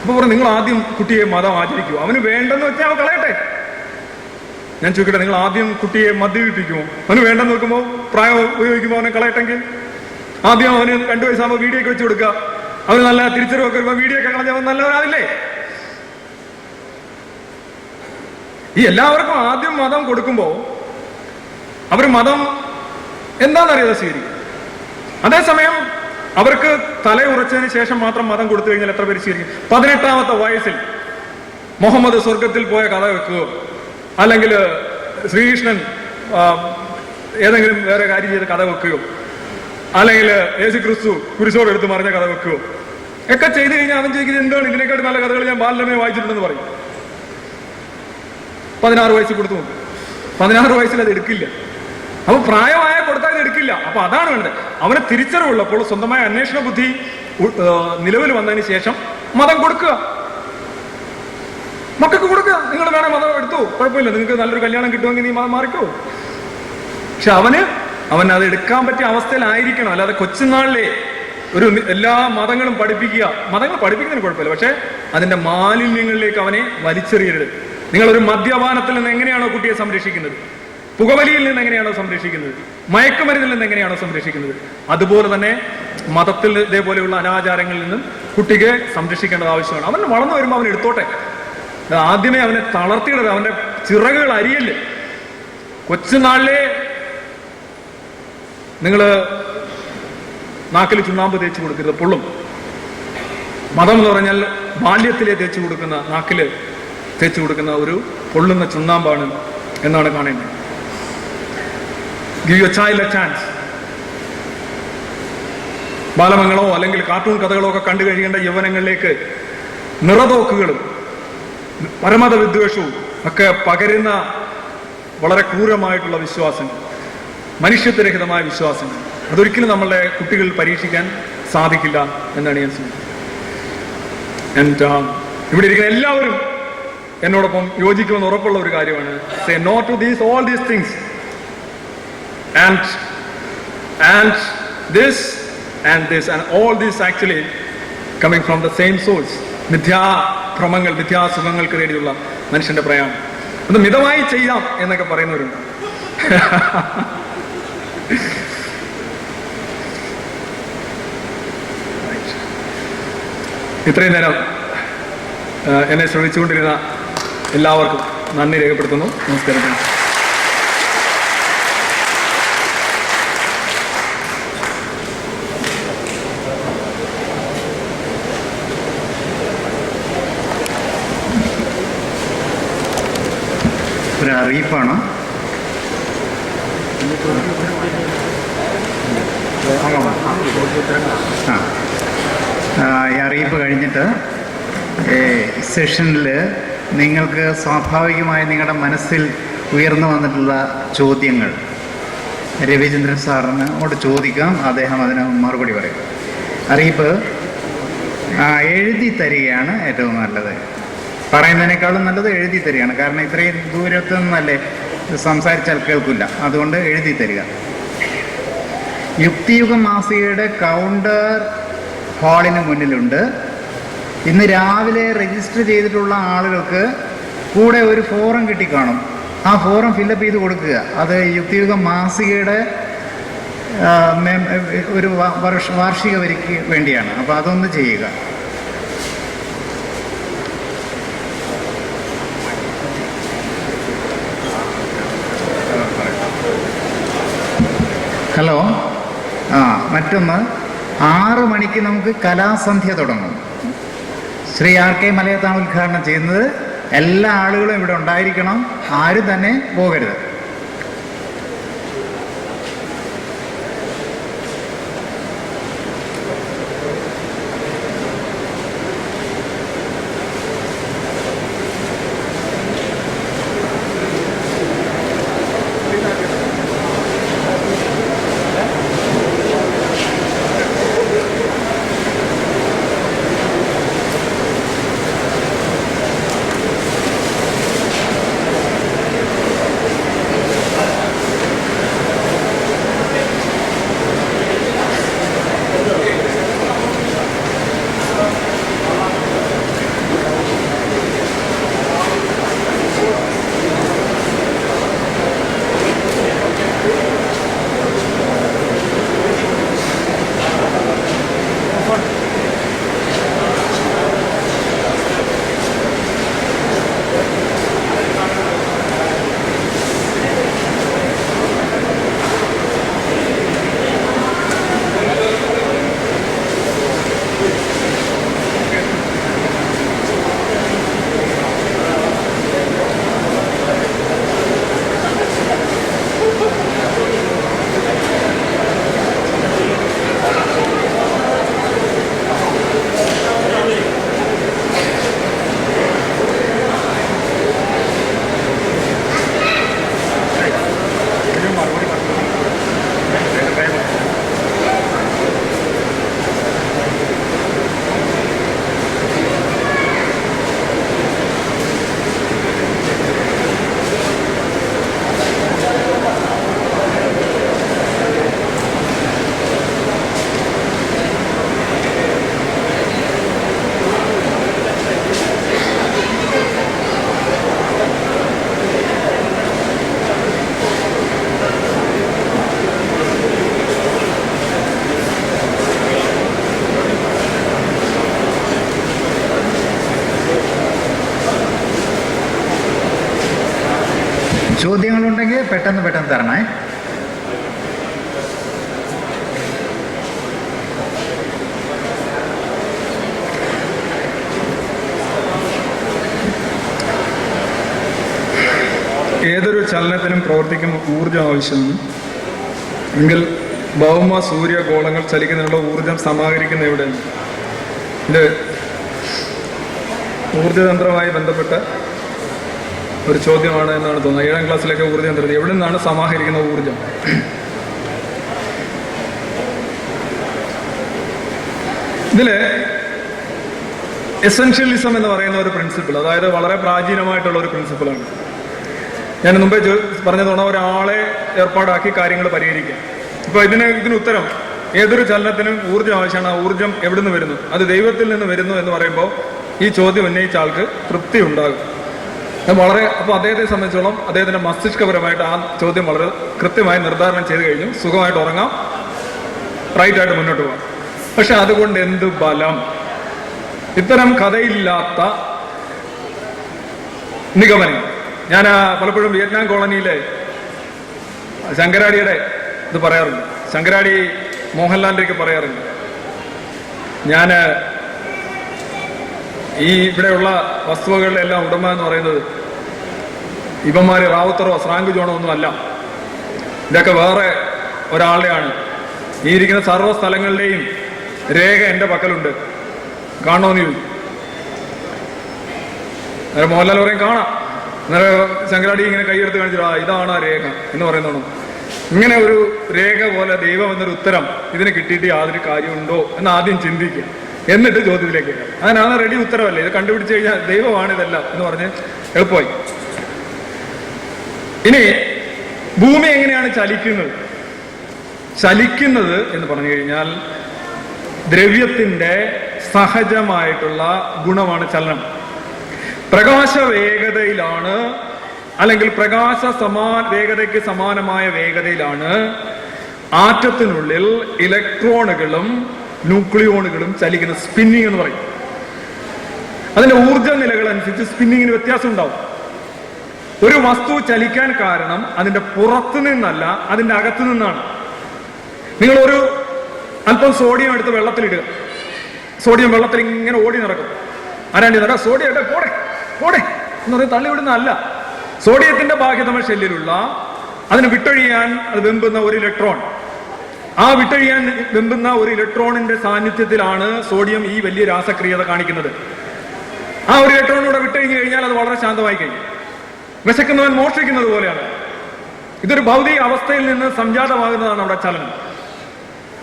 അപ്പൊ പറഞ്ഞു നിങ്ങൾ ആദ്യം കുട്ടിയെ മതം ആചരിക്കൂ. അവന് വേണ്ടെന്ന് വെച്ചാൽ അവൻ കളയട്ടെ. ഞാൻ ചോദിക്കട്ടെ നിങ്ങൾ ആദ്യം കുട്ടിയെ മദ്യപിപ്പിക്കുമോ? അവന് വേണ്ടെന്ന് നോക്കുമ്പോൾ പ്രായം ഉപയോഗിക്കുമ്പോൾ അവനെ കളയട്ടെങ്കിൽ? ആദ്യം അവന് രണ്ടു വയസ്സാകുമ്പോൾ വീഡിയോ ഒക്കെ വെച്ച് കൊടുക്കുക അവന് നല്ല തിരിച്ചറിവൊക്കെ വരുമ്പോൾ വീഡിയോ ഒക്കെ കളഞ്ഞ അവൻ ഈ എല്ലാവർക്കും ആദ്യം മതം കൊടുക്കുമ്പോൾ അവർ മതം എന്താണെന്നറിയാതെ സ്വീകരിക്കും അതേസമയം അവർക്ക് തലയുറച്ചതിന് ശേഷം മാത്രം മതം കൊടുത്തു കഴിഞ്ഞാൽ എത്ര പേര് സ്വീകരിക്കും പതിനെട്ടാമത്തെ വയസ്സിൽ മുഹമ്മദ് സ്വർഗത്തിൽ പോയ കഥ വെക്കുകയോ അല്ലെങ്കിൽ ശ്രീകൃഷ്ണൻ ഏതെങ്കിലും വേറെ കാര്യം ചെയ്ത് കഥ വെക്കുകയോ അല്ലെങ്കിൽ യേശു ക്രിസ്തു കുരിശോട് എടുത്ത് മറിഞ്ഞ കഥ വെക്കുകയോ ഒക്കെ ചെയ്തു കഴിഞ്ഞാൽ അവൻ ചോദിക്കുന്നത് എന്താണ് ഇതിനെക്കാട്ട് നല്ല കഥകൾ ഞാൻ ബാലരമയെ വായിച്ചിട്ടുണ്ടെന്ന് പറയും. പതിനാറ് വയസ്സിൽ കൊടുത്തു പതിനാറ് വയസ്സിൽ അത് എടുക്കില്ല. അപ്പൊ പ്രായമായ കൊടുത്താൽ എടുക്കില്ല. അപ്പൊ അതാണ് വേണ്ടത്. അവന് തിരിച്ചറിവുള്ളപ്പോൾ സ്വന്തമായ അന്വേഷണ ബുദ്ധി നിലവിൽ വന്നതിന് ശേഷം മതം കൊടുക്കുക. മക്കൾക്ക് കൊടുക്കുക. നിങ്ങൾ വേണേ മതം എടുത്തു. കുഴപ്പമില്ല. നിങ്ങൾക്ക് നല്ലൊരു കല്യാണം കിട്ടുമെങ്കിൽ നീ മതം മാറിക്കോ. പക്ഷെ അവന് അവൻ അത് എടുക്കാൻ പറ്റിയ അവസ്ഥയിലായിരിക്കണം. അല്ലാതെ കൊച്ചുനാളിലെ ഒരു എല്ലാ മതങ്ങളും പഠിപ്പിക്കുക. മതങ്ങൾ പഠിപ്പിക്കുന്നതിന് കുഴപ്പമില്ല. പക്ഷെ അതിന്റെ മാലിന്യങ്ങളിലേക്ക് അവനെ വലിച്ചെറിയരുത്. നിങ്ങൾ ഒരു മദ്യപാനത്തിൽ നിന്ന് എങ്ങനെയാണോ കുട്ടിയെ സംരക്ഷിക്കുന്നത്? പുകവലിയിൽ നിന്ന് എങ്ങനെയാണോ സംരക്ഷിക്കുന്നത്? മയക്കുമരുന്നിൽ നിന്ന് എങ്ങനെയാണോ സംരക്ഷിക്കുന്നത്? അതുപോലെ തന്നെ മതത്തിൽ ഇതേപോലെയുള്ള അനാചാരങ്ങളിൽ നിന്നും കുട്ടിയെ സംരക്ഷിക്കേണ്ടത് ആവശ്യമാണ്. അവൻ വളർന്നു വരുമ്പോൾ അവൻ എടുത്തോട്ടെ. ആദ്യമേ അവനെ തളർത്തിയിടത് അവന്റെ ചിറകുകൾ അരിയല്ലേ? കൊച്ചുനാളിലെ നിങ്ങൾ നാക്കിൽ ചുണ്ണാമ്പ് തേച്ചു കൊടുക്കരുത് പൊള്ളും. മതം എന്ന് പറഞ്ഞാൽ ബാല്യത്തിലെ തേച്ചു കൊടുക്കുന്ന നാക്കിൽ തേച്ചു കൊടുക്കുന്ന ഒരു പൊള്ളുന്ന ചുണ്ണാമ്പാണ് എന്നാണ് കാണേണ്ടത്. Give you child a chance ബാലമംഗളോ അല്ലെങ്കിൽ കാർട്ടൂൺ കഥകളോ ഒക്കെ കണ്ടു കഴിയേണ്ട യൗവനങ്ങളിലേക്ക് നിറതോക്കുകളും പരമത വിദ്വേഷവും ഒക്കെ പകരുന്ന വളരെ ക്രൂരമായിട്ടുള്ള വിശ്വാസങ്ങൾ മനുഷ്യത്വരഹിതമായ വിശ്വാസങ്ങൾ. അതൊരിക്കലും നമ്മളുടെ കുട്ടികൾ പരീക്ഷിക്കാൻ സാധിക്കില്ല എന്നാണ് ഞാൻ സൂചിപ്പിക്കുന്നത്. ആൻഡ് ഇവിടെ ഇരിക്കുന്ന എല്ലാവരും എന്നോടൊപ്പം യോജിക്കുമെന്ന് ഉറപ്പുള്ള ഒരു കാര്യമാണ്. Say no to these all these things and and this and this and all this actually coming from the same source. മിഥ്യാഭ്രമങ്ങൾ മിഥ്യാസുഖങ്ങൾക്ക് വേണ്ടിയുള്ള മനുഷ്യന്റെ പ്രയാണം. അത് മിതമായി ചെയ്യാം എന്നൊക്കെ പറയുന്നവരുണ്ട്. ഇത്രയും നേരം എന്നെ ശ്രമിച്ചുകൊണ്ടിരുന്ന എല്ലാവർക്കും നന്ദി രേഖപ്പെടുത്തുന്നു. നമസ്കാരം. അറിയിപ്പാണ്? ആ. ഈ അറിയിപ്പ് കഴിഞ്ഞിട്ട് സെഷനിൽ നിങ്ങൾക്ക് സ്വാഭാവികമായി നിങ്ങളുടെ മനസ്സിൽ ഉയർന്നു വന്നിട്ടുള്ള ചോദ്യങ്ങൾ രവിചന്ദ്രൻ സാറിനോട് ചോദിക്കാം അദ്ദേഹം അതിന് മറുപടി പറയും. അറിയിപ്പ് എഴുതി തരികയാണ് ഏറ്റവും നല്ലത്. പറയുന്നതിനേക്കാളും നല്ലത് എഴുതി തരികയാണ്. കാരണം ഇത്രയും ദൂരത്തു നിന്നല്ലേ സംസാരിച്ചാൽ കേൾക്കില്ല. അതുകൊണ്ട് എഴുതി തരിക. യുക്തിയുഗ മാസികയുടെ കൗണ്ടർ ഹാളിന് മുന്നിലുണ്ട്. ഇന്ന് രാവിലെ രജിസ്റ്റർ ചെയ്തിട്ടുള്ള ആളുകൾക്ക് കൂടെ ഒരു ഫോറം കിട്ടിക്കാണും. ആ ഫോറം ഫില്ലപ്പ് ചെയ്ത് കൊടുക്കുക. അത് യുക്തിയുഗ മാസികയുടെ ഒരു വർഷ- വാർഷിക വരിക്ക് വേണ്ടിയാണ്. അപ്പോൾ അതൊന്ന് ചെയ്യുക. ഹലോ. ആ മറ്റൊന്ന് ആറ് മണിക്ക് നമുക്ക് കലാസന്ധ്യ തുടങ്ങും. ശ്രീ ആർ കെ മലയത്താണ് ഉദ്ഘാടനം ചെയ്യുന്നത്. എല്ലാ ആളുകളും ഇവിടെ ഉണ്ടായിരിക്കണം. ആരും തന്നെ പോകരുത്. പെട്ടെന്ന് പെട്ടെന്ന് തരണേ. ഏതൊരു ചലനത്തിനും പ്രവർത്തിക്കുന്ന ഊർജം ആവശ്യമാണ്. എങ്കിൽ ഭൗമ സൂര്യ ഗോളങ്ങൾ ചലിക്കുന്നതിനുള്ള ഊർജം സമാഹരിക്കുന്ന എവിടെയാണ്? ഇത് ബന്ധപ്പെട്ട ഒരു ചോദ്യമാണ് എന്നാണ് തോന്നുന്നത്. ഏഴാം ക്ലാസ്സിലൊക്കെ തരുന്നത് എവിടെ നിന്നാണ് സമാഹരിക്കുന്ന ഊർജം ഇതിൽ എസെൻഷ്യലിസം എന്ന് പറയുന്ന ഒരു പ്രിൻസിപ്പിൾ അതായത് വളരെ പ്രാചീനമായിട്ടുള്ള ഒരു പ്രിൻസിപ്പിളാണ് ഞാൻ മുമ്പേ പറഞ്ഞതോണം ഒരാളെ ഏർപ്പാടാക്കി കാര്യങ്ങൾ പരിഹരിക്കാം. ഇപ്പൊ ഇതിന് ഇതിന് ഉത്തരം ഏതൊരു ചലനത്തിനും ഊർജം ആവശ്യമാണ്. ആ ഊർജം എവിടുന്ന് വരുന്നു? അത് ദൈവത്തിൽ നിന്ന് വരുന്നു എന്ന് പറയുമ്പോൾ ഈ ചോദ്യം ഉന്നയിച്ച ആൾക്ക് തൃപ്തി ഉണ്ടാകും. വളരെ അപ്പോൾ അദ്ദേഹത്തെ സംബന്ധിച്ചോളം അദ്ദേഹത്തിന്റെ മസ്തിഷ്കപരമായിട്ട് ആ ചോദ്യം വളരെ കൃത്യമായി നിർദ്ധാരണം ചെയ്ത് കഴിഞ്ഞു. സുഖമായിട്ട് ഉറങ്ങാം. റൈറ്റ് ആയിട്ട് മുന്നോട്ട് പോകാം. പക്ഷെ അതുകൊണ്ട് എന്ത് ബലം? ഇത്തരം കഥയില്ലാത്ത നിഗമനം ഞാൻ പലപ്പോഴും വിയറ്റ്നാം കോളനിയിലെ ശങ്കരാടിയുടെ ഇത് പറയാറുണ്ട്. ശങ്കരാടി മോഹൻലാലിലേക്ക് പറയാറുണ്ട്. ഞാൻ ഈ ഇവിടെയുള്ള വസ്തുവകളുടെ എല്ലാം ഉടമ എന്ന് പറയുന്നത് ഇവന്മാര് റാവുത്തറോ സ്രാങ്ക് ജോണോ ഒന്നും അല്ല. ഇതൊക്കെ വേറെ ഒരാളുടെയാണ് ഈ ഇരിക്കുന്ന സർവ സ്ഥലങ്ങളുടെയും രേഖ എന്റെ പക്കലുണ്ട്. കാണോ നീ? അന്നേരം മോഹൻലാൽ പറയും കാണാം. അന്നേരം ശങ്കരാടി ഇങ്ങനെ കൈയെടുത്ത് കാണിച്ചു ആ ഇതാണ് ആ രേഖ എന്ന് പറയുന്നതാണ്. ഇങ്ങനെ ഒരു രേഖ പോലെ ദൈവം എന്നൊരു ഉത്തരം ഇതിന് കിട്ടിയിട്ട് യാതൊരു കാര്യമുണ്ടോ എന്ന് ആദ്യം ചിന്തിക്കുക. എന്നിട്ട് ചോദ്യത്തിലേക്ക് അങ്ങനെ റെഡി ഉത്തരവല്ലേ? ഇത് കണ്ടുപിടിച്ച് കഴിഞ്ഞാൽ ദൈവമാണ് ഇതെല്ലാം എന്ന് പറഞ്ഞ് എളുപ്പമായി. ഇനി ഭൂമി എങ്ങനെയാണ് ചലിക്കുന്നത്? ചലിക്കുന്നത് എന്ന് പറഞ്ഞു കഴിഞ്ഞാൽ ദ്രവ്യത്തിന്റെ സഹജമായിട്ടുള്ള ഗുണമാണ് ചലനം. പ്രകാശ വേഗതയിലാണ് അല്ലെങ്കിൽ പ്രകാശ സമാ വേഗതയ്ക്ക് സമാനമായ വേഗതയിലാണ് ആറ്റത്തിനുള്ളിൽ ഇലക്ട്രോണുകളും ന്യൂക്ലിയോണുകളും ചലിക്കുന്ന സ്പിന്നിങ് എന്ന് പറയും. അതിന്റെ ഊർജ നിലകൾ അനുസരിച്ച് സ്പിന്നിങ്ങിന് വ്യത്യാസം ഉണ്ടാവും. ഒരു വസ്തു ചലിക്കാൻ കാരണം അതിന്റെ പുറത്തു നിന്നല്ല അതിന്റെ അകത്തു നിന്നാണ്. നിങ്ങൾ ഒരു അല്പം സോഡിയം എടുത്ത് വെള്ളത്തിലിടുക. സോഡിയം വെള്ളത്തിൽ ഇങ്ങനെ ഓടി നടക്കും. ആരാണ്ടി നടക്കുക സോഡിയം എടുത്ത് പോടെ പോടെ എന്ന് പറഞ്ഞ് തള്ളിവിടുന്നതല്ല. സോഡിയത്തിന്റെ ബാഹ്യതമ ഷെല്ലിലുള്ള അതിന് വിട്ടൊഴിയാൻ അത് വെമ്പുന്ന ഒരു ഇലക്ട്രോൺ. ആ വിട്ടഴിയാൻ വെമ്പുന്ന ഒരു ഇലക്ട്രോണിന്റെ സാന്നിധ്യത്തിലാണ് സോഡിയം ഈ വലിയ രാസക്രിയത കാണിക്കുന്നത്. ആ ഒരു ഇലക്ട്രോണിലൂടെ വിട്ടഴിഞ്ഞു കഴിഞ്ഞാൽ അത് വളരെ ശാന്തമായി കഴിഞ്ഞു വിശക്കുന്നവൻ മോഷ്ടിക്കുന്നത് പോലെയാണ്. ഇതൊരു ഭൗതിക അവസ്ഥയിൽ നിന്ന് സംജാതമാകുന്നതാണ് അവിടെ ചലനം.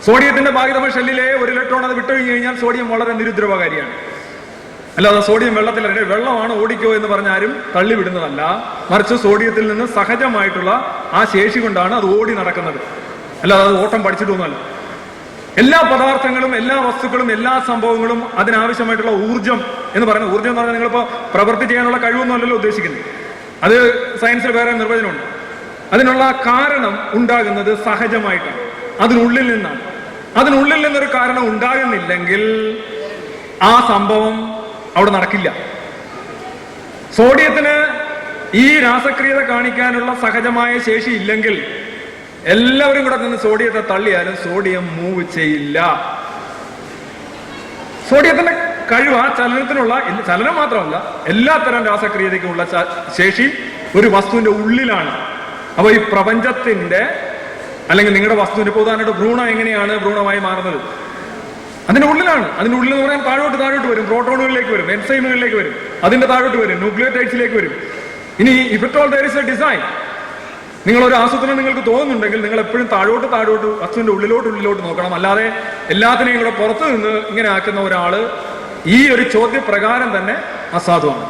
സോഡിയത്തിന്റെ ഭാഗിതമ ഷെല്ലിലെ ഒരു ഇലക്ട്രോൺ അത് വിട്ടൊഴിഞ്ഞു കഴിഞ്ഞാൽ സോഡിയം വളരെ നിരുദ്രവകാരിയാണ്. അല്ലാതെ സോഡിയം വെള്ളത്തിൽ അല്ലെ വെള്ളമാണ് ഓടിക്കോ എന്ന് പറഞ്ഞാലും തള്ളിവിടുന്നതല്ല. മറിച്ച് സോഡിയത്തിൽ നിന്ന് സഹജമായിട്ടുള്ള ആ ശേഷി കൊണ്ടാണ് അത് ഓടി നടക്കുന്നത്. അല്ലാതെ അത് ഓട്ടം പഠിച്ചിട്ടൊന്നുമല്ല എല്ലാ പദാർത്ഥങ്ങളും എല്ലാ വസ്തുക്കളും എല്ലാ സംഭവങ്ങളും അതിനാവശ്യമായിട്ടുള്ള ഊർജം എന്ന് പറയുന്നത് ഊർജം എന്ന് പറഞ്ഞാൽ നിങ്ങളിപ്പോ പ്രവൃത്തി ചെയ്യാനുള്ള കഴിവൊന്നുമല്ലല്ലോ ഉദ്ദേശിക്കുന്നത്. അത് സയൻസിൽ വേറെ നിർവചനമുണ്ട്. അതിനുള്ള കാരണം ഉണ്ടാകുന്നത് സഹജമായിട്ടാണ്. അതിനുള്ളിൽ നിന്നാണ്. അതിനുള്ളിൽ നിന്നൊരു കാരണം ഉണ്ടാകുന്നില്ലെങ്കിൽ ആ സംഭവം അവിടെ നടക്കില്ല. സോഡിയത്തിന് ഈ രാസക്രിയത കാണിക്കാനുള്ള സഹജമായ ശേഷി ഇല്ലെങ്കിൽ എല്ലാവരും കൂടെ നിന്ന് സോഡിയത്തെ തള്ളിയാലും സോഡിയം മൂവ് ചെയ്യില്ല. സോഡിയത്തിന്റെ കഴിവ് ആ ചലനത്തിനുള്ള ചലനം മാത്രമല്ല എല്ലാത്തരം രാസക്രിയതയ്ക്കുമുള്ള ശേഷി ഒരു വസ്തുവിന്റെ ഉള്ളിലാണ്. അപ്പൊ ഈ പ്രപഞ്ചത്തിന്റെ അല്ലെങ്കിൽ നിങ്ങളുടെ വസ്തുവിന്റെ പോകാനായിട്ട് ഭ്രൂണം എങ്ങനെയാണ് ഭ്രൂണമായി മാറുന്നത്? അതിന്റെ ഉള്ളിലാണ്. അതിന്റെ ഉള്ളിൽ എന്ന് പറയാൻ താഴോട്ട് താഴോട്ട് വരും പ്രോട്ടോണുകളിലേക്ക് വരും എൻസൈമുകളിലേക്ക് വരും അതിന്റെ താഴോട്ട് വരും ന്യൂക്ലിയോടൈഡ്സിലേക്ക് വരും. ഇനി if there is a design. നിങ്ങൾ ഒരു ആസൂത്രണം നിങ്ങൾക്ക് തോന്നുന്നുണ്ടെങ്കിൽ നിങ്ങൾ എപ്പോഴും താഴോട്ട് താഴോട്ട് വസ്തുവിന്റെ ഉള്ളിലോട്ട് ഉള്ളിലോട്ട് നോക്കണം. അല്ലാതെ എല്ലാത്തിനെയും കൂടെ പുറത്തു നിന്ന് ഇങ്ങനെ ആക്കുന്ന ഒരാൾ ഈ ഒരു ചോദ്യപ്രകാരം തന്നെ അസാധുവാണ്.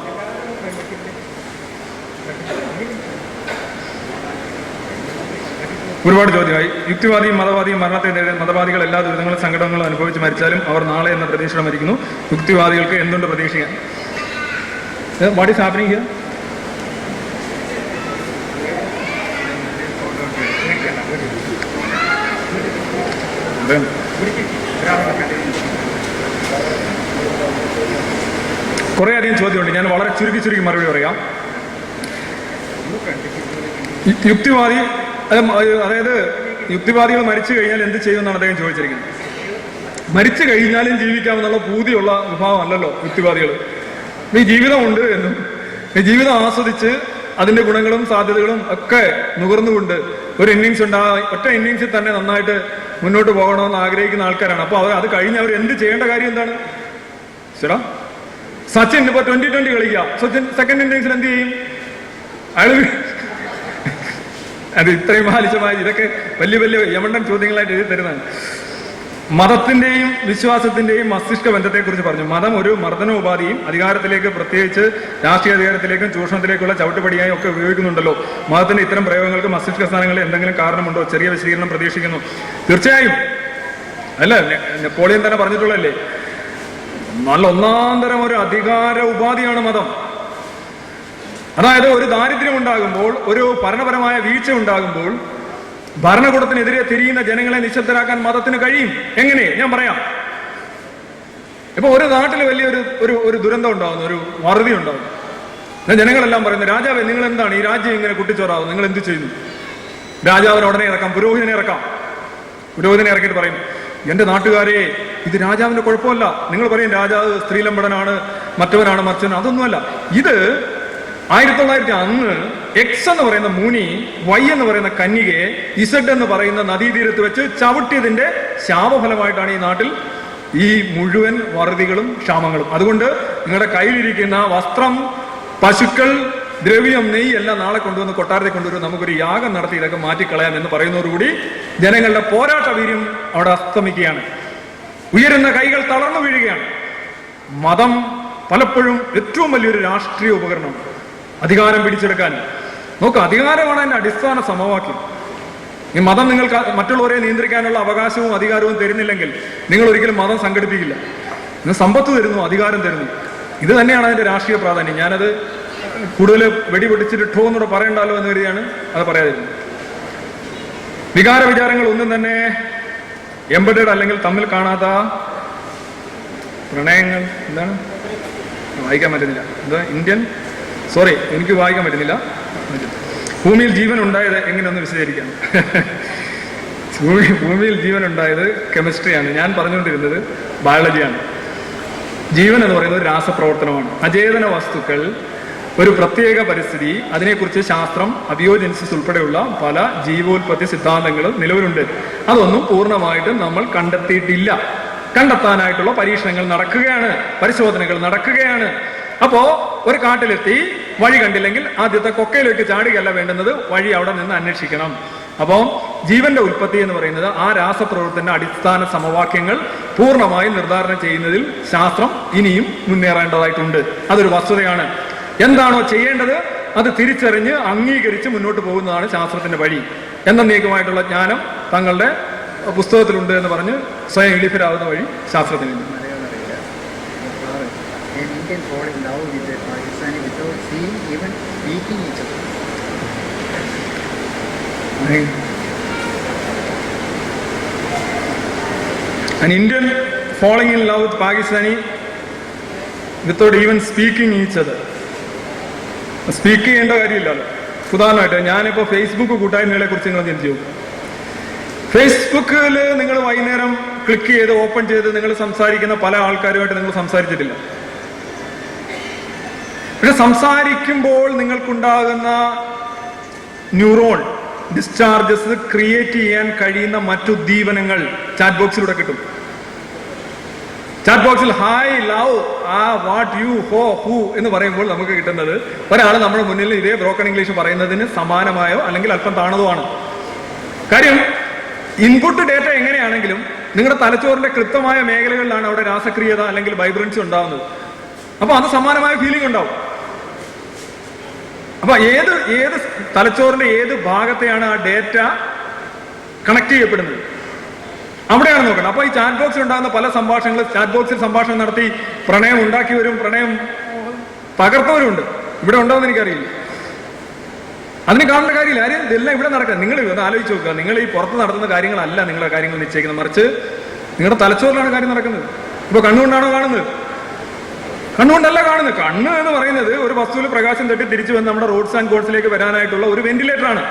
ഒരുപാട് ചോദ്യമായി. യുക്തിവാദിയും മതവാദിയും നേരെ മതവാദികൾ എല്ലാ ദുരിതങ്ങളും സങ്കടങ്ങളും അനുഭവിച്ച് മരിച്ചാലും അവർ നാളെ എന്ന പ്രതീക്ഷ മരിക്കുന്നു. യുക്തിവാദികൾക്ക് എന്തുണ്ട് പ്രതീക്ഷിക്കാൻ വാട്ട് ഈസ് ഹാപ്പനിങ് ഹിയർ കുറെ അധികം ചോദ്യമുണ്ട്. ഞാൻ വളരെ ചുരുക്കി ചുരുക്കി മറുപടി പറയാം. യുക്തിവാദി അതായത് യുക്തിവാദികൾ മരിച്ചു കഴിഞ്ഞാൽ എന്ത് ചെയ്യുമെന്നാണ് അദ്ദേഹം ചോദിച്ചിരിക്കുന്നത്. മരിച്ചു കഴിഞ്ഞാലും ജീവിക്കാമെന്നുള്ള പൂതിയുള്ള വിഭാഗം അല്ലല്ലോ യുക്തിവാദികൾ. ഈ ജീവിതമുണ്ട് എന്നും ഈ ജീവിതം ആസ്വദിച്ച് അതിന്റെ ഗുണങ്ങളും സാധ്യതകളും ഒക്കെ നുകർന്നുകൊണ്ട് ഒരു ഇന്നിങ്സ് ഉണ്ടാ ഒറ്റ ഇന്നിങ്സിൽ തന്നെ നന്നായിട്ട് മുന്നോട്ട് പോകണമെന്ന് ആഗ്രഹിക്കുന്ന ആൾക്കാരാണ്. അപ്പോൾ അവർ അത് കഴിഞ്ഞ് അവർ എന്ത് ചെയ്യേണ്ട കാര്യം എന്താണ്? ശരാ സച്ചിൻ ഇപ്പൊ ട്വന്റി ട്വന്റി കളിക്കുക സച്ചിൻ സെക്കൻഡ് ഇന്നിങ്സിൽ എന്ത് ചെയ്യും? അയാൾ അത് ഇത്രയും ബാലിശമായ ഇതൊക്കെ വലിയ വലിയ യമണ്ടൻ ചോദ്യങ്ങളായിട്ട് എഴുതി തരുന്നതാണ്. മതത്തിന്റെയും വിശ്വാസത്തിന്റെയും മസ്തിഷ്ക ബന്ധത്തെക്കുറിച്ച് പറഞ്ഞു. മതം ഒരു മർദ്ദനോപാധിയും അധികാരത്തിലേക്ക് പ്രത്യേകിച്ച് രാഷ്ട്രീയ അധികാരത്തിലേക്കും ചൂഷണത്തിലേക്കുള്ള ചവിട്ടുപടിയായും ഒക്കെ ഉപയോഗിക്കുന്നുണ്ടല്ലോ. മതത്തിന്റെ ഇത്തരം പ്രയോഗങ്ങൾക്ക് മസ്തിഷ്ക സ്ഥാനങ്ങളിൽ എന്തെങ്കിലും കാരണമുണ്ടോ? ചെറിയ വിശദീകരണം പ്രതീക്ഷിക്കുന്നു. തീർച്ചയായും. അല്ല നെപ്പോളിയൻ തന്നെ പറഞ്ഞിട്ടുള്ളല്ലേ നല്ല ഒന്നാം തരം ഒരു അധികാര ഉപാധിയാണ് മതം. അതായത് ഒരു ദാരിദ്ര്യം ഉണ്ടാകുമ്പോൾ ഒരു ഭരണപരമായ വീഴ്ച ഉണ്ടാകുമ്പോൾ ഭരണകൂടത്തിനെതിരെ തിരിയുന്ന ജനങ്ങളെ നിശബ്ദരാക്കാൻ മതത്തിന് കഴിയും. എങ്ങനെ? ഞാൻ പറയാം. ഇപ്പൊ ഒരു നാട്ടിൽ വലിയൊരു ഒരു ഒരു ദുരന്തം ഉണ്ടാവുന്നു ഒരു വറുതി ഉണ്ടാവുന്നു. എന്നാൽ ജനങ്ങളെല്ലാം പറയുന്നു രാജാവേ നിങ്ങൾ എന്താണ് ഈ രാജ്യം ഇങ്ങനെ കുട്ടിച്ചോറാവും നിങ്ങൾ എന്ത് ചെയ്യുന്നു? രാജാവിനെ ഉടനെ ഇറക്കാം പുരോഹിതനെ ഇറക്കാം. പുരോഹിതനെ ഇറക്കിയിട്ട് പറയും എന്റെ നാട്ടുകാരെ ഇത് രാജാവിന്റെ കുഴപ്പമല്ല. നിങ്ങൾ പറയും രാജാവ് സ്ത്രീലമ്പടനാണ് മറ്റവനാണ് മറിച്ചവൻ അതൊന്നുമല്ല. ഇത് ആയിരത്തി തൊള്ളായിരത്തി അന്ന് എക്സ് എന്ന് പറയുന്ന മുനി വൈ എന്ന് പറയുന്ന കന്യകയെ ഇസഡ് എന്ന് പറയുന്ന നദീതീരത്ത് വെച്ച് ചവിട്ടിയതിന്റെ ശാപഫലമായിട്ടാണ് ഈ നാട്ടിൽ ഈ മുഴുവൻ വറുതികളും ക്ഷാമങ്ങളും. അതുകൊണ്ട് നിങ്ങളുടെ കയ്യിലിരിക്കുന്ന വസ്ത്രം പശുക്കൾ ദ്രവ്യം നെയ്യ് എല്ലാം നാളെ കൊണ്ടുവന്ന് കൊട്ടാരത്തിൽ കൊണ്ടുവരും. നമുക്കൊരു യാഗം നടത്തി ഇതൊക്കെ മാറ്റിക്കളയാം എന്ന് പറയുന്നതോടുകൂടി ജനങ്ങളുടെ പോരാട്ട വീര്യം അവിടെ അസ്തമിക്കുകയാണ്. ഉയരുന്ന കൈകൾ തളർന്നു വീഴുകയാണ്. മതം പലപ്പോഴും ഏറ്റവും വലിയൊരു രാഷ്ട്രീയ ഉപകരണമാണ്. അധികാരം പിടിച്ചെടുക്കാൻ. നോക്കുക അധികാരമാണ് അതിന്റെ അടിസ്ഥാന സമവാക്യം. ഈ മതം നിങ്ങൾക്ക് മറ്റുള്ളവരെ നിയന്ത്രിക്കാനുള്ള അവകാശവും അധികാരവും തരുന്നില്ലെങ്കിൽ നിങ്ങൾ ഒരിക്കലും മതം സംഘടിപ്പിക്കില്ല. നിങ്ങൾ സമ്പത്ത് തരുന്നു അധികാരം തരുന്നു. ഇത് തന്നെയാണ് അതിന്റെ രാഷ്ട്രീയ പ്രാധാന്യം. ഞാനത് കൂടുതൽ വെടിപൊട്ടിച്ചിട്ടോ എന്നൂടെ പറയണ്ടല്ലോ എന്ന് കരുതിയാണ് അത് പറയാതിരുന്നത്. വികാര വിചാരങ്ങൾ ഒന്നും തന്നെ എംബഡഡ് അല്ലെങ്കിൽ തമ്മിൽ കാണാത്ത പ്രണയങ്ങൾ എന്താണ്? വായിക്കാൻ പറ്റുന്നില്ല. എന്താ ഇന്ത്യൻ സോറി എനിക്ക് വായിക്കാൻ പറ്റുന്നില്ല. ഭൂമിയിൽ ജീവൻ ഉണ്ടായത് എങ്ങനെയൊന്ന് വിശദീകരിക്കാം. ഭൂമി ഭൂമിയിൽ ജീവൻ ഉണ്ടായത് കെമിസ്ട്രിയാണ് ഞാൻ പറഞ്ഞുകൊണ്ടിരുന്നത് ബയോളജിയാണ് ജീവൻ എന്ന് പറയുന്നത് രാസപ്രവർത്തനമാണ്. അചേതന വസ്തുക്കൾ ഒരു പ്രത്യേക പരിസ്ഥിതി അതിനെക്കുറിച്ച് ശാസ്ത്രം അബിയോജനിസിസ് ഉൾപ്പെടെയുള്ള പല ജീവോൽപത്തി സിദ്ധാന്തങ്ങളും നിലവിലുണ്ട്. അതൊന്നും പൂർണമായിട്ടും നമ്മൾ കണ്ടെത്തിയിട്ടില്ല. കണ്ടെത്താനായിട്ടുള്ള പരീക്ഷണങ്ങൾ നടക്കുകയാണ് പരിശോധനകൾ നടക്കുകയാണ്. അപ്പോ ഒരു കാട്ടിലെത്തി വഴി കണ്ടില്ലെങ്കിൽ ആദ്യത്തെ കൊക്കയിലേക്ക് ചാടുകയല്ല വേണ്ടുന്നത് വഴി അവിടെ നിന്ന് അന്വേഷിക്കണം. അപ്പോൾ ജീവന്റെ ഉൽപ്പത്തി എന്ന് പറയുന്നത് ആ രാസപ്രവർത്തന അടിസ്ഥാന സമവാക്യങ്ങൾ പൂർണമായും നിർദ്ധാരണം ചെയ്യുന്നതിൽ ശാസ്ത്രം ഇനിയും മുന്നേറേണ്ടതായിട്ടുണ്ട്. അതൊരു വസ്തുതയാണ്. എന്താണോ ചെയ്യേണ്ടത്? അത് തിരിച്ചറിഞ്ഞ് അംഗീകരിച്ച് മുന്നോട്ട് പോകുന്നതാണ് ശാസ്ത്രത്തിന്റെ വഴി. എന്നേക്കുമായിട്ടുള്ള ജ്ഞാനം തങ്ങളുടെ പുസ്തകത്തിലുണ്ട് എന്ന് പറഞ്ഞ് സ്വയം എളിഫരാകുന്ന വഴി An Indian fall in love with a Pakistani without seeing even speaking each other. An Indian falling in love with Pakistani without even speaking each other. Speak ചെയ്യേണ്ട കാര്യമില്ലല്ലോ ഉദാഹരണമായിട്ട് ഞാനിപ്പോൾ ഫേസ്ബുക്ക് കൂട്ടായ്മകളെ കുറിച്ച് നിങ്ങൾ ചിന്തിച്ചു ഫേസ്ബുക്കിൽ നിങ്ങൾ വൈകുന്നേരം ക്ലിക്ക് ചെയ്ത് ഓപ്പൺ ചെയ്ത് നിങ്ങൾ സംസാരിക്കുന്ന പല ആൾക്കാരുമായിട്ട് നിങ്ങൾ സംസാരിച്ചിട്ടില്ല പക്ഷെ സംസാരിക്കുമ്പോൾ നിങ്ങൾക്കുണ്ടാകുന്ന ന്യൂറോൺ ഡിസ്ചാർജസ് ക്രിയേറ്റ് ചെയ്യാൻ കഴിയുന്ന മറ്റു ദീപനങ്ങൾ ചാറ്റ് ബോക്സിലൂടെ കിട്ടും. ചാറ്റ് ബോക്സിൽ hi love ah what you ho who എന്ന് പറയുമ്പോൾ നമുക്ക് കിട്ടുന്നത് ഒരാൾ നമ്മുടെ മുന്നിൽ ഇതേ ബ്രോക്കൺ ഇംഗ്ലീഷ് പറയുന്നതിന് സമാനമായോ അല്ലെങ്കിൽ അല്പം താണതോ ആണ്. കാര്യം ഇൻപുട്ട് ഡേറ്റ എങ്ങനെയാണെങ്കിലും നിങ്ങളുടെ തലച്ചോറിന്റെ കൃത്യമായ മേഖലകളിലാണ് അവിടെ രാസക്രിയത അല്ലെങ്കിൽ വൈബ്രൻസി ഉണ്ടാകുന്നത് അപ്പൊ അത് സമാനമായ ഫീലിംഗ് ഉണ്ടാവും. അപ്പൊ ഏത് ഏത് തലച്ചോറിന്റെ ഏത് ഭാഗത്തെയാണ് ആ ഡേറ്റ കണക്ട് ചെയ്യപ്പെടുന്നത്? അവിടെയാണ് നോക്കണം അപ്പൊ ഈ ചാറ്റ് ബോക്സിൽ ഉണ്ടാകുന്ന പല സംഭാഷണങ്ങൾ ചാറ്റ് ബോക്സിൽ സംഭാഷണം നടത്തി പ്രണയം ഉണ്ടാക്കിയവരും പ്രണയം തകർത്തവരുണ്ട്. ഇവിടെ ഉണ്ടോ എന്ന് എനിക്കറിയില്ല. അതിന് കാണേണ്ട കാര്യമില്ല. ആരും? ഇതെല്ലാം ഇവിടെ നടക്കുക. നിങ്ങൾ ഒന്ന് ആലോചിച്ച് നോക്കുക. നിങ്ങൾ ഈ പുറത്ത് നടത്തുന്ന കാര്യങ്ങളല്ല നിങ്ങളുടെ കാര്യങ്ങൾ നിശ്ചയിക്കുന്നത്. മറിച്ച് നിങ്ങളുടെ തലച്ചോറിലാണ് കാര്യം നടക്കുന്നത്. ഇപ്പൊ കണ്ണുകൊണ്ടാണോ കാണുന്നത്? കണ്ണുകൊണ്ടല്ല കാണുന്നത്. കണ്ണ് എന്ന് പറയുന്നത് ഒരു വസ്തുവിൽ പ്രകാശം തട്ടി തിരിച്ചു വന്ന് നമ്മുടെ റോഡ്സ് ആൻഡ് ഗോഡ്സിലേക്ക് വരാനായിട്ടുള്ള ഒരു വെന്റിലേറ്റർ ആണ്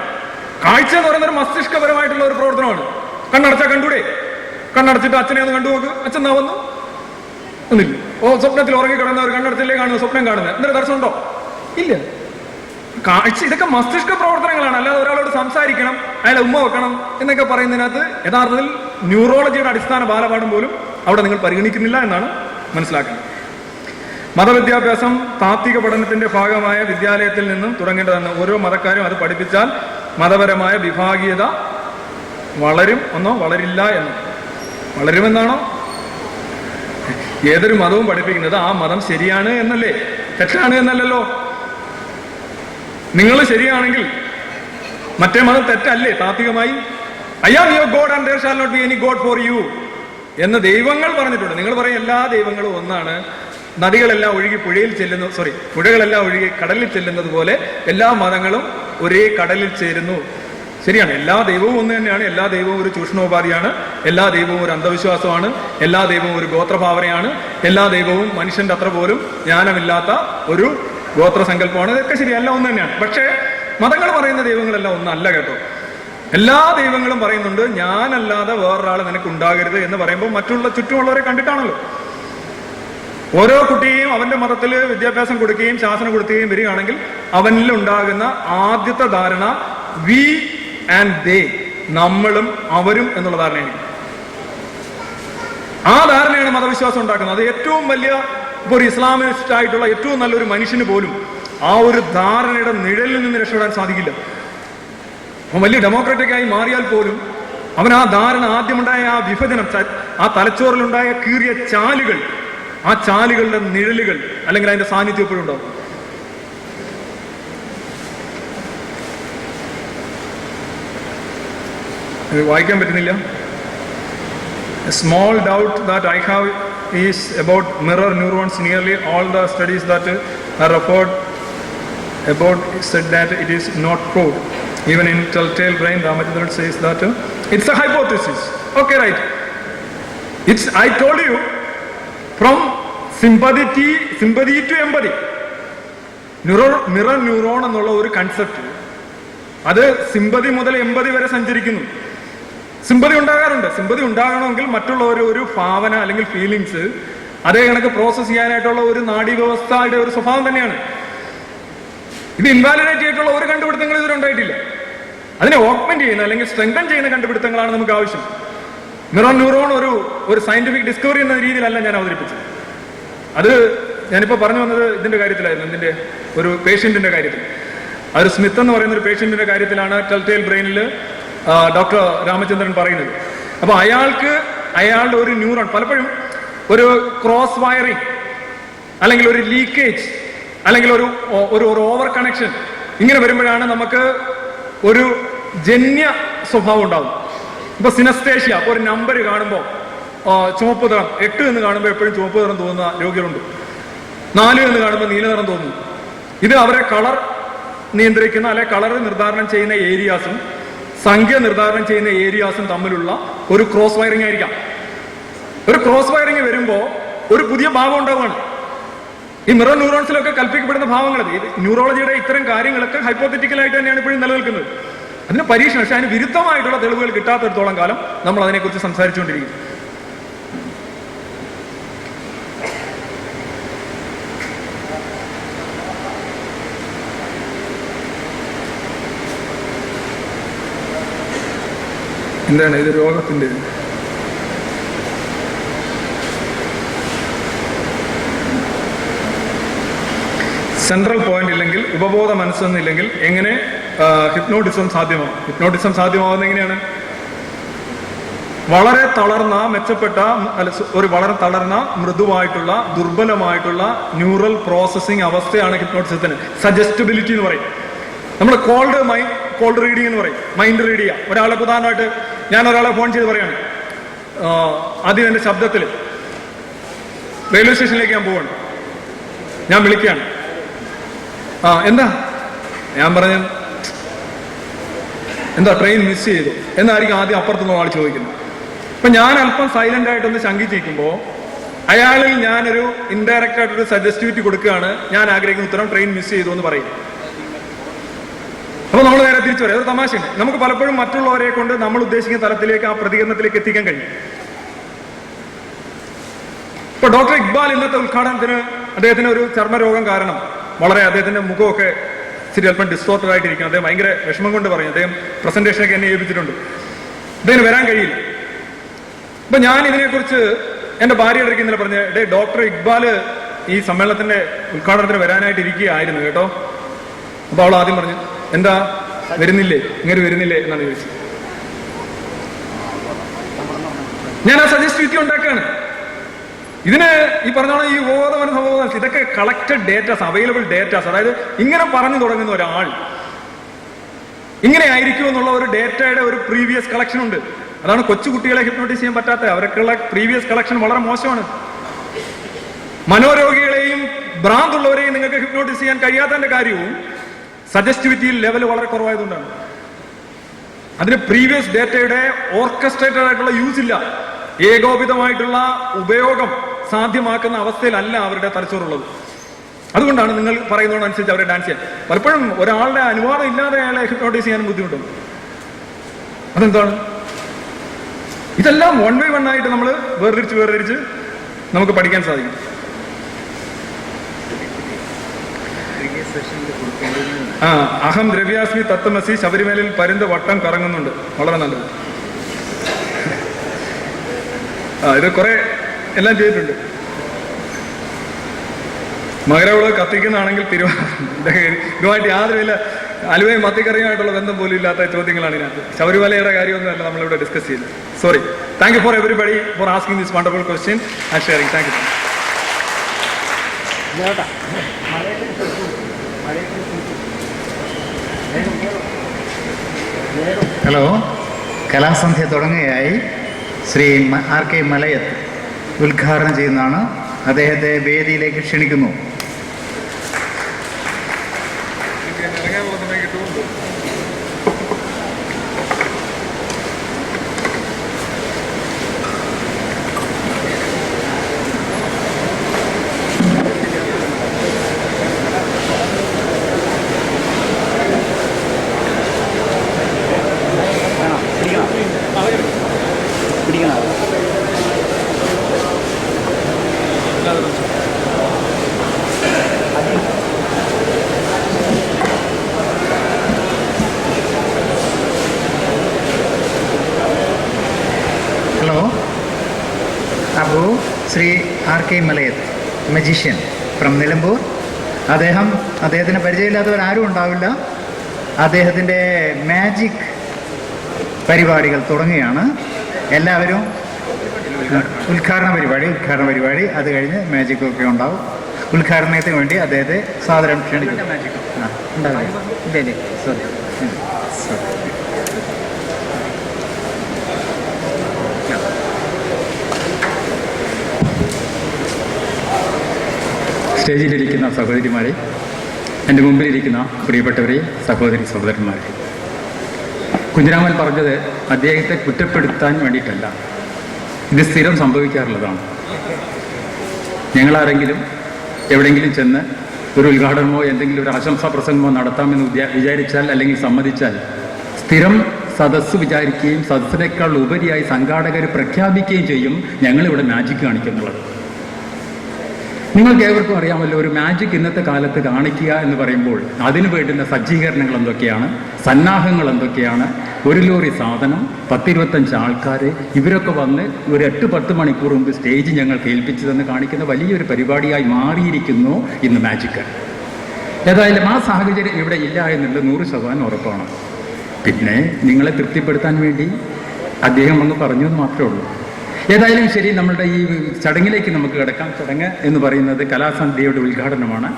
കാഴ്ച എന്ന് പറയുന്നത് ഒരു മസ്തിഷ്കപരമായിട്ടുള്ള ഒരു പ്രവർത്തനമാണ്. കണ്ണടച്ച കണ്ടൂടെ? കണ്ണടച്ചിട്ട് അച്ഛനെ ഒന്ന് കണ്ടു നോക്ക്. അച്ഛൻ നാ വന്നു. ഒന്നില്ല. ഓ സ്വപ്നത്തിൽ ഉറങ്ങി കിടന്ന ഒരു കാണുന്നത്? സ്വപ്നം കാണുന്നത്. എന്തൊരു തടസ്സമുണ്ടോ ഇല്ല. കാഴ്ച ഇതൊക്കെ മസ്തിഷ്ക പ്രവർത്തനങ്ങളാണ്. അല്ലാതെ ഒരാളോട് സംസാരിക്കണം അയാളെ ഉമ്മ വെക്കണം എന്നൊക്കെ പറയുന്നതിനകത്ത് യഥാർത്ഥത്തിൽ ന്യൂറോളജിയുടെ അടിസ്ഥാന ബാലപാഠം പോലും അവിടെ നിങ്ങൾ പരിഗണിക്കുന്നില്ല എന്നാണ് മനസ്സിലാക്കുന്നത്. മതവിദ്യാഭ്യാസം താത്വിക പഠനത്തിന്റെ ഭാഗമായ വിദ്യാലയത്തിൽ നിന്നും തുടങ്ങേണ്ടതാണ് ഓരോ മതക്കാരും അത് പഠിപ്പിച്ചാൽ മതപരമായ വിഭാഗീയത വളരും ഒന്നോ വളരില്ല എന്നോ. വളരുമെന്നാണോ? ഏതൊരു മതവും പഠിപ്പിക്കുന്നത് ആ മതം ശരിയാണ് എന്നല്ലേ? തെറ്റാണ് എന്നല്ലല്ലോ? നിങ്ങൾ ശരിയാണെങ്കിൽ മറ്റേ മതം തെറ്റല്ലേ താത്വികമായി? അയ്യാ your God and there not be any God for you എന്ന് ദൈവങ്ങൾ പറഞ്ഞിട്ടുണ്ട്. നിങ്ങൾ പറയും എല്ലാ ദൈവങ്ങളും ഒന്നാണ്. നദികളെല്ലാം ഒഴുകി പുഴയിൽ ചെല്ലുന്നു സോറി പുഴകളെല്ലാം ഒഴുകി കടലിൽ ചെല്ലുന്നത് പോലെ എല്ലാ മതങ്ങളും ഒരേ കടലിൽ ചേരുന്നു. ശരിയാണ്. എല്ലാ ദൈവവും ഒന്ന് തന്നെയാണ്. എല്ലാ ദൈവവും ഒരു ചൂഷണോപാധിയാണ്. എല്ലാ ദൈവവും ഒരു അന്ധവിശ്വാസമാണ്. എല്ലാ ദൈവവും ഒരു ഗോത്രഭാവനയാണ്. എല്ലാ ദൈവവും മനുഷ്യന്റെ അത്ര പോലും ജ്ഞാനമില്ലാത്ത ഒരു ഗോത്രസങ്കല്പമാണ്. ഇതൊക്കെ ശരി എല്ലാം ഒന്ന് തന്നെയാണ്. പക്ഷേ മതങ്ങൾ പറയുന്ന ദൈവങ്ങളെല്ലാം ഒന്നല്ല കേട്ടോ. എല്ലാ ദൈവങ്ങളും പറയുന്നുണ്ട് ഞാനല്ലാതെ വേറൊരാൾ നിനക്ക് ഉണ്ടാകരുത് എന്ന് പറയുമ്പോൾ മറ്റുള്ള ചുറ്റുമുള്ളവരെ കണ്ടിട്ടാണല്ലോ. ഓരോ കുട്ടിയെയും അവന്റെ മതത്തിൽ വിദ്യാഭ്യാസം കൊടുക്കുകയും ശാസനം കൊടുക്കുകയും വരികയാണെങ്കിൽ അവനിൽ ഉണ്ടാകുന്ന ആദ്യത്തെ ധാരണ വി ആൻഡ് ദേ നമ്മളും അവരും എന്നുള്ള ധാരണയാണ്. ആ ധാരണയാണ് മതവിശ്വാസം ഉണ്ടാക്കുന്നത്. അത് ഏറ്റവും വലിയ ഇപ്പോൾ ഒരു ഇസ്ലാമിസ്റ്റ് ആയിട്ടുള്ള ഏറ്റവും നല്ലൊരു മനുഷ്യന് പോലും ആ ഒരു ധാരണയുടെ നിഴലിൽ നിന്ന് രക്ഷപ്പെടാൻ സാധിക്കില്ല. അവൻ വലിയ ഡെമോക്രാറ്റിക് ആയി മാറിയാൽ പോലും അവൻ ആ ധാരണ ആദ്യമുണ്ടായ ആ വിഭജനം ആ തലച്ചോറിലുണ്ടായ കീറിയ ചാലുകൾ ആ ചാലുകളുടെ നിഴലുകൾ അല്ലെങ്കിൽ അതിന്റെ സാന്നിധ്യം എപ്പോഴും ഉണ്ടാവും ഇത് വായിക്കാൻ പറ്റുന്നില്ല small doubt that I have is about mirror neurons. Nearly all the studies that are referred about said that it is not proved. Even in telltale brain, Ramachandran says that uh, it's a hypothesis. Okay, right. It's I told you sympathy to, sympathy to empathy. Neuro mirror neuron എന്നുള്ള ഒരു concept അത് sympathy മുതൽ എൺപതി വരെ സഞ്ചരിക്കുന്നു. Sympathy ഉണ്ടാകാറുണ്ട്. Sympathy ഉണ്ടാകണമെങ്കിൽ മറ്റുള്ള ഒരു ഭാവന അല്ലെങ്കിൽ ഫീലിങ്സ് അതേ കണക്ക് പ്രോസസ് ചെയ്യാനായിട്ടുള്ള ഒരു നാഡീവ്യവസ്ഥയുടെ ഒരു സ്വഭാവം തന്നെയാണ്. ഇത് ഇൻവാലിഡേറ്റ് ചെയ്തിട്ടുള്ള ഒരു കണ്ടുപിടുത്തങ്ങൾ ഇതുവരെ ഉണ്ടായിട്ടില്ല. അതിനെ ഓഗ്മെന്റ് ചെയ്യുന്ന അല്ലെങ്കിൽ സ്ട്രെങ്തൻ ചെയ്യുന്ന കണ്ടുപിടുത്തങ്ങളാണ് നമുക്ക് ആവശ്യം. മിറർ ന്യൂറോൺ ഒരു ഒരു സയന്റിഫിക് ഡിസ്കവറി എന്ന രീതിയിലല്ല ഞാൻ അവതരിപ്പിച്ചത്. അത് ഞാനിപ്പോൾ പറഞ്ഞു വന്നത് ഇതിന്റെ കാര്യത്തിലായിരുന്നു ഇതിന്റെ ഒരു പേഷ്യന്റിന്റെ കാര്യത്തിൽ. ഒരു സ്മിത്ത് എന്ന് പറയുന്ന ഒരു പേഷ്യന്റിന്റെ കാര്യത്തിലാണ് ടെൽറ്റെയിൽ ബ്രെയിനിൽ ഡോക്ടർ രാമചന്ദ്രൻ പറയുന്നത്. അപ്പൊ അയാൾക്ക് അയാളുടെ ഒരു ന്യൂറോൺ പലപ്പോഴും ഒരു ക്രോസ് വയറിംഗ് അല്ലെങ്കിൽ ഒരു ലീക്കേജ് അല്ലെങ്കിൽ ഒരു ഒരു ഒരു ഓവർ കണക്ഷൻ ഇങ്ങനെ വരുമ്പോഴാണ് നമുക്ക് ഒരു ജന്യ സ്വഭാവം ഉണ്ടാവും ഇപ്പൊ സിനസ്തേഷ്യ ഒരു നമ്പർ കാണുമ്പോൾ ചുവപ്പ് നിറം എട്ട് എന്ന് കാണുമ്പോൾ എപ്പോഴും ചുവപ്പ് നിറം തോന്നുന്ന രോഗികളുണ്ട്. നാല് എന്ന് കാണുമ്പോൾ നീല നിറം തോന്നുന്നു ഇത് അവരെ കളർ നിയന്ത്രിക്കുന്ന അല്ലെ കളർ നിർദ്ധാരണം ചെയ്യുന്ന ഏരിയാസും സംഖ്യ നിർദ്ധാരണം ചെയ്യുന്ന ഏരിയാസും തമ്മിലുള്ള ഒരു ക്രോസ് വയറിംഗ് ആയിരിക്കാം. ഒരു ക്രോസ് വയറിംഗ് വരുമ്പോൾ ഒരു പുതിയ ഭാഗം ഉണ്ടാവുകയാണ്. ഈ മിറർ ന്യൂറോൺസിലൊക്കെ കൽപ്പിക്കപ്പെടുന്ന ഭാവങ്ങൾ ന്യൂറോളജിയുടെ ഇത്തരം കാര്യങ്ങളൊക്കെ ഹൈപ്പോത്തറ്റിക്കൽ ആയിട്ട് തന്നെയാണ് ഇപ്പോഴും നിലനിൽക്കുന്നത്. അതിന് പരീക്ഷണം പക്ഷെ അതിന് വിരുദ്ധമായിട്ടുള്ള തെളിവുകൾ കിട്ടാത്തടത്തോളം കാലം നമ്മൾ അതിനെക്കുറിച്ച് സംസാരിച്ചുകൊണ്ടിരിക്കും. എന്താണ് ഇത് രോഗത്തിന്റെ സെൻട്രൽ പോയിന്റ് ഇല്ലെങ്കിൽ ഉപബോധ മനസ്സെന്നില്ലെങ്കിൽ എങ്ങനെ ഹിപ്നോട്ടിസം സാധ്യമാവും. ഹിപ്നോട്ടിസം സാധ്യമാവുന്നത് എങ്ങനെയാണ്? വളരെ തളർന്ന മെച്ചപ്പെട്ട ഒരു വളരെ തളർന്ന മൃദുവായിട്ടുള്ള ദുർബലമായിട്ടുള്ള ന്യൂറൽ പ്രോസസ്സിംഗ് അവസ്ഥയാണ് ഹിപ്നോട്ടിസത്തിന്. സജസ്റ്റബിലിറ്റി എന്ന് പറയും. നമ്മൾ കോൾഡ് മൈൻഡ് കോൾഡ് റീഡിംഗ് എന്ന് പറയും. മൈൻഡ് റീഡ് ചെയ്യുക ഒരാളെ പ്രധാനമായിട്ട് ഞാൻ ഒരാളെ ഫോൺ ചെയ്ത് പറയാണ്. ആദ്യം എന്റെ ശബ്ദത്തിൽ റെയിൽവേ സ്റ്റേഷനിലേക്ക് ഞാൻ പോവാണ്. ഞാൻ വിളിക്കുകയാണ്. ആ എന്താ? ഞാൻ പറഞ്ഞു എന്താ ട്രെയിൻ മിസ് ചെയ്തു. എന്നായിരിക്കും ആദ്യം അപ്പുറത്തുനിന്ന് ആൾ ചോദിക്കുന്നത്. അപ്പൊ ഞാൻ അല്പം സൈലന്റ് ആയിട്ടൊന്ന് ശങ്കിച്ചിരിക്കുമ്പോൾ അയാളിൽ ഞാനൊരു ഇൻഡയറക്റ്റ് ആയിട്ടൊരു സജസ്റ്റിവിറ്റി കൊടുക്കുകയാണ്. ഞാൻ ആഗ്രഹിക്കുന്ന ഉത്തരം ട്രെയിൻ മിസ് ചെയ്തു എന്ന് പറയും. അപ്പൊ നമ്മൾ നേരെ തിരിച്ചു പറയും അത് തമാശയാണ്. നമുക്ക് പലപ്പോഴും മറ്റുള്ളവരെ കൊണ്ട് നമ്മൾ ഉദ്ദേശിക്കുന്ന തലത്തിലേക്ക് ആ പ്രതികരണത്തിലേക്ക് എത്തിക്കാൻ കഴിയും. ഇപ്പൊ ഡോക്ടർ ഇക്ബാൽ ഇന്നത്തെ ഉദ്ഘാടനത്തിന് അദ്ദേഹത്തിന് ഒരു ചർമ്മരോഗം കാരണം വളരെ അദ്ദേഹത്തിന്റെ മുഖമൊക്കെ ഇച്ചിരി അല്പം ഡിസ്റ്റോർട്ടഡ് ആയിട്ടിരിക്കും അദ്ദേഹം ഭയങ്കര വിഷമം കൊണ്ട് പറഞ്ഞു. അദ്ദേഹം പ്രസന്റേഷനൊക്കെ എന്നെ ഏൽപ്പിച്ചിട്ടുണ്ട്. അദ്ദേഹം വരാൻ കഴിയില്ല. അപ്പൊ ഞാൻ ഇതിനെക്കുറിച്ച് എന്റെ ഭാര്യ ഇടയ്ക്ക് ഇന്നലെ പറഞ്ഞ ഡേ ഡോക്ടർ ഇക്ബാൽ ഈ സമ്മേളനത്തിന്റെ ഉദ്ഘാടനത്തിന് വരാനായിട്ട് ഇരിക്കുകയായിരുന്നു കേട്ടോ. അപ്പൊ അവൾ ആദ്യം പറഞ്ഞു എന്താ വരുന്നില്ലേ? ഇങ്ങനെ വരുന്നില്ലേ? എന്നാണ് ചോദിച്ചത്. ഞാൻ ആ സജസ്റ്റിവിറ്റി ഉണ്ടാക്കുകയാണ്. ഇതിന് ഈ പറഞ്ഞോളം ഈ ബോധവന സംഭവങ്ങൾ ഇതൊക്കെ കളക്റ്റഡ് ഡേറ്റാസ് അവൈലബിൾ ഡേറ്റാസ് അതായത് ഇങ്ങനെ പറഞ്ഞു തുടങ്ങുന്ന ഒരാൾ ഇങ്ങനെ ആയിരിക്കും എന്നുള്ള ഒരു ഡേറ്റയുടെ ഒരു പ്രീവിയസ് കളക്ഷൻ ഉണ്ട്. അതാണ് കൊച്ചുകുട്ടികളെ ഹിപ്നോട്ടൈസ് ചെയ്യാൻ പറ്റാത്ത അവർക്കുള്ള പ്രീവിയസ് കളക്ഷൻ വളരെ മോശമാണ്. മനോരോഗികളെയും ഭ്രാന്തുള്ളവരെയും നിങ്ങൾക്ക് ഹിപ്നോട്ടൈസ് ചെയ്യാൻ കഴിയാത്തതിന്റെ കാര്യവും സജസ്റ്റിവിറ്റി ലെവൽ വളരെ കുറവായതുകൊണ്ടാണ്. അതിന് പ്രീവിയസ് ഡേറ്റയുടെ ഓർക്കസ്ട്രേറ്റഡ് ആയിട്ടുള്ള യൂസ് ഇല്ല. ഏകോപിതമായിട്ടുള്ള ഉപയോഗം. സാധ്യമാക്കുന്ന അവസ്ഥയിലല്ല അവരുടെ തലച്ചോറുള്ളത്. അതുകൊണ്ടാണ് നിങ്ങൾ പറയുന്നതോടനുസരിച്ച് അവരെ ഡാൻസ് ചെയ്യാൻ. പലപ്പോഴും ഒരാളുടെ അനുവാദം ഇല്ലാതെ അയാളെ ഹിപ്നോട്ടൈസ് ചെയ്യാൻ ബുദ്ധിമുട്ടുണ്ട് അതെന്താണ്? ഇതെല്ലാം വൺ ബൈ വൺ ആയിട്ട് നമ്മൾ വേർതിരിച്ച് വേർതിരിച്ച് നമുക്ക് പഠിക്കാൻ സാധിക്കും. ആ അഹം ദ്രവ്യാസ്മി തത്വമസി ശബരിമലയിൽ പരുന്ത് വട്ടം കറങ്ങുന്നുണ്ട്. വളരെ നല്ലത്. ആ ഇത് കുറെ എല്ലാം ചെയ്തിട്ടുണ്ട്. മകരവിളവ് കത്തിക്കുന്നതാണെങ്കിൽ തിരുവാ ഇതുമായിട്ട് യാതൊരു വില അലുവയും മത്തിക്കറിയുമായിട്ടുള്ള ബന്ധം പോലും ഇല്ലാത്ത ചോദ്യങ്ങളാണ് ഇതിനകത്ത്. ശബരിമലയുടെ കാര്യമൊന്നുമല്ല നമ്മളിവിടെ ഡിസ്കസ് ചെയ്തത് sorry thank you for everybody for asking this wonderful question and sharing thank you hello കലാസന്ധ്യ തുടങ്ങുകയായി ശ്രീ ആർ കെ മലയത്ത്. ഉദ്ഘാടനം ചെയ്യുന്നതാണ്. അദ്ദേഹത്തെ വേദിയിലേക്ക് ക്ഷണിക്കുന്നു hello Abu Shri R K Malayath magician from Nilambur. അദ്ദേഹം അദ്ദേഹത്തിന് പരിചയമില്ലാത്തവരാരും ഉണ്ടാവില്ല. അദ്ദേഹത്തിന്റെ മാജിക് പരിപാടികൾ തുടങ്ങുകയാണ്. എല്ലാവരും ഉദ്ഘാടന പരിപാടി ഉദ്ഘാടന പരിപാടി അത് കഴിഞ്ഞ് മാജിക് ഒക്കെ ഉണ്ടാവും. ഉദ്ഘാടനത്തിന് വേണ്ടി അദ്ദേഹത്തെ സാധാരണ ക്ഷണിക്കും ആ, ഉണ്ടാവില്ല. ഇല്ല സോറി സോറി സ്റ്റേജിലിരിക്കുന്ന സഹോദരിമാരെ എന്റെ മുമ്പിലിരിക്കുന്ന പ്രിയപ്പെട്ടവരെ സഹോദരി സഹോദരന്മാരെ. കുഞ്ഞിരാമൻ പറഞ്ഞത് അദ്ദേഹത്തെ കുറ്റപ്പെടുത്താൻ വേണ്ടിയിട്ടല്ല. ഇത് സ്ഥിരം സംഭവിക്കാറുള്ളതാണ്. ഞങ്ങളാരെങ്കിലും എവിടെയെങ്കിലും ചെന്ന് ഒരു ഉദ്ഘാടനമോ എന്തെങ്കിലും ഒരു ആശംസാ പ്രസംഗമോ നടത്താമെന്ന് വിചാരിച്ചാൽ അല്ലെങ്കിൽ സമ്മതിച്ചാൽ സ്ഥിരം സദസ്സ് വിചാരിക്കുകയും സദസ്സിനേക്കാൾ ഉപരിയായി സംഘാടകർ പ്രഖ്യാപിക്കുകയും ചെയ്യും ഞങ്ങളിവിടെ മാജിക് കാണിക്കുന്നുള്ളത്. നിങ്ങൾക്ക് ഏവർക്കും അറിയാമല്ലോ ഒരു മാജിക് ഇന്നത്തെ കാലത്ത് കാണിക്കുക എന്ന് പറയുമ്പോൾ അതിന് വേണ്ടുന്ന സജ്ജീകരണങ്ങൾ എന്തൊക്കെയാണ്? സന്നാഹങ്ങൾ എന്തൊക്കെയാണ്? ഒരു ലോറി സാധനം പത്തിരുപത്തഞ്ച് ആൾക്കാർ ഇവരൊക്കെ വന്ന് ഒരു എട്ട് പത്ത് മണിക്കൂർ മുമ്പ് സ്റ്റേജ് ഞങ്ങൾ കേൾപ്പിച്ചു തന്ന് കാണിക്കുന്ന വലിയൊരു പരിപാടിയായി മാറിയിരിക്കുന്നു ഇന്ന് മാജിക് ഏതായാലും ആ സാഹചര്യം ഇവിടെ ഇല്ല എന്നുള്ളത് നൂറ് ശതമാനം ഉറപ്പാണ്. പിന്നെ നിങ്ങളെ തൃപ്തിപ്പെടുത്താൻ വേണ്ടി അദ്ദേഹം ഒന്ന് പറഞ്ഞു എന്ന് മാത്രമേ ഉള്ളൂ. ഏതായാലും ശരി നമ്മളുടെ ഈ ചടങ്ങിലേക്ക് നമുക്ക് കിടക്കാം. ചടങ്ങ് എന്ന് പറയുന്നത് കലാസന്ധ്യയുടെ ഉദ്ഘാടനമാണ്.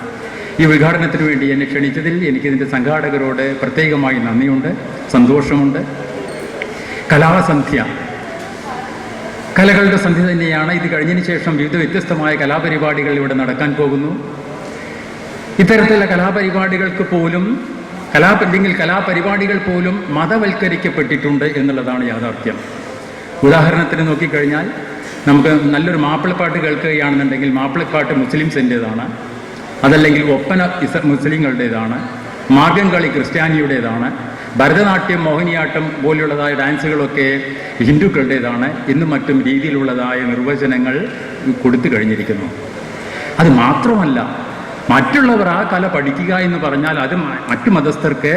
ഈ ഉദ്ഘാടനത്തിന് വേണ്ടി എന്നെ ക്ഷണിച്ചതിൽ എനിക്കിതിന്റെ സംഘാടകരോട് പ്രത്യേകമായി നന്ദിയുണ്ട് സന്തോഷമുണ്ട്. കലാസന്ധ്യ. കലകളുടെ സന്ധ്യ തന്നെയാണ്. ഇത് കഴിഞ്ഞതിന് ശേഷം വിവിധ വ്യത്യസ്തമായ കലാപരിപാടികൾ ഇവിടെ നടക്കാൻ പോകുന്നു. ഇത്തരത്തിലുള്ള കലാപരിപാടികൾക്ക് പോലും കലാ അല്ലെങ്കിൽ കലാപരിപാടികൾ പോലും മതവൽക്കരിക്കപ്പെട്ടിട്ടുണ്ട് എന്നുള്ളതാണ് യാഥാർത്ഥ്യം. ഉദാഹരണത്തിന് നോക്കിക്കഴിഞ്ഞാൽ നമുക്ക് നല്ലൊരു മാപ്പിളപ്പാട്ട് കേൾക്കുകയാണെന്നുണ്ടെങ്കിൽ മാപ്പിളപ്പാട്ട് മുസ്ലിംസിന്റെതാണ്. അതല്ലെങ്കിൽ ഒപ്പന ഇസ മുസ്ലിങ്ങളുടേതാണ്. മാർഗം കളി ക്രിസ്ത്യാനിയുടേതാണ്. ഭരതനാട്യം മോഹിനിയാട്ടം പോലെയുള്ളതായ ഡാൻസുകളൊക്കെ ഹിന്ദുക്കളുടേതാണ് എന്നും മറ്റും രീതിയിലുള്ളതായ നിർവചനങ്ങൾ കൊടുത്തു കഴിഞ്ഞിരിക്കുന്നു. അത് മാത്രമല്ല മറ്റുള്ളവർ ആ കല പഠിക്കുക എന്ന് പറഞ്ഞാൽ അത് മറ്റു മതസ്ഥർക്ക്